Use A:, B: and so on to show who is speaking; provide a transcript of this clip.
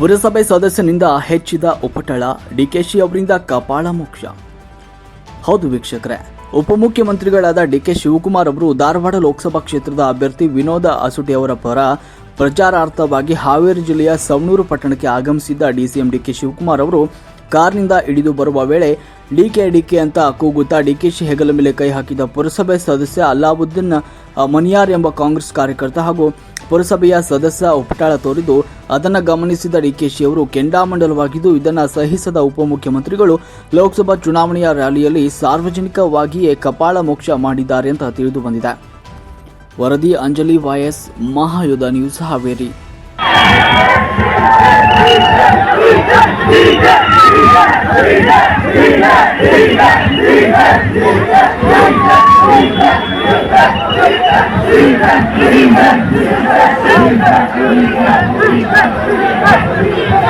A: ಪುರಸಭೆ ಸದಸ್ಯನಿಂದ ಹೆಚ್ಚಿದ ಉಪಟಳ ಡಿಕೆಶಿ ಅವರಿಂದ ಕಪಾಳ ಮೋಕ್ಷ. ಹೌದು ವೀಕ್ಷಕರೇ, ಉಪಮುಖ್ಯಮಂತ್ರಿಗಳಾದ ಡಿಕೆ ಶಿವಕುಮಾರ್ ಅವರು ಧಾರವಾಡ ಲೋಕಸಭಾ ಕ್ಷೇತ್ರದ ಅಭ್ಯರ್ಥಿ ವಿನೋದ ಅಸುಟಿ ಅವರ ಪರ ಪ್ರಚಾರಾರ್ಥವಾಗಿ ಹಾವೇರಿ ಜಿಲ್ಲೆಯ ಸವಣೂರು ಪಟ್ಟಣಕ್ಕೆ ಆಗಮಿಸಿದ್ದ ಡಿಸಿಎಂ ಡಿಕೆ ಶಿವಕುಮಾರ್ ಅವರು ಕಾರ್ನಿಂದ ಇಳಿದು ಬರುವ ವೇಳೆ ಡಿಕೆ ಡಿಕೆ ಅಂತ ಕೂಗುತ್ತಾ ಡಿಕೆಶಿ ಹೆಗಲ ಮೇಲೆ ಕೈ ಹಾಕಿದ ಪುರಸಭೆ ಸದಸ್ಯ ಅಲ್ಲಾವುದ್ದೀನ್ ಮನಿಯಾರ್ ಎಂಬ ಕಾಂಗ್ರೆಸ್ ಕಾರ್ಯಕರ್ತ ಹಾಗೂ ಪುರಸಭೆಯ ಸದಸ್ಯ ಉಪಟಾಳ ತೋರಿದ್ದು, ಅದನ್ನು ಗಮನಿಸಿದ ಡಿಕೆಶಿ ಅವರು ಕೆಂಡಾಮಂಡಲವಾಗಿದ್ದು, ಇದನ್ನು ಸಹಿಸದ ಉಪಮುಖ್ಯಮಂತ್ರಿಗಳು ಲೋಕಸಭಾ ಚುನಾವಣೆಯ ರ್ಯಾಲಿಯಲ್ಲಿ ಸಾರ್ವಜನಿಕವಾಗಿಯೇ ಕಪಾಳ ಮೋಕ್ಷ ಮಾಡಿದ್ದಾರೆ ಅಂತ ತಿಳಿದು ಬಂದಿದೆ. ವರದಿ Anjali voice Mahayudha news Haveri.
B: Thank you.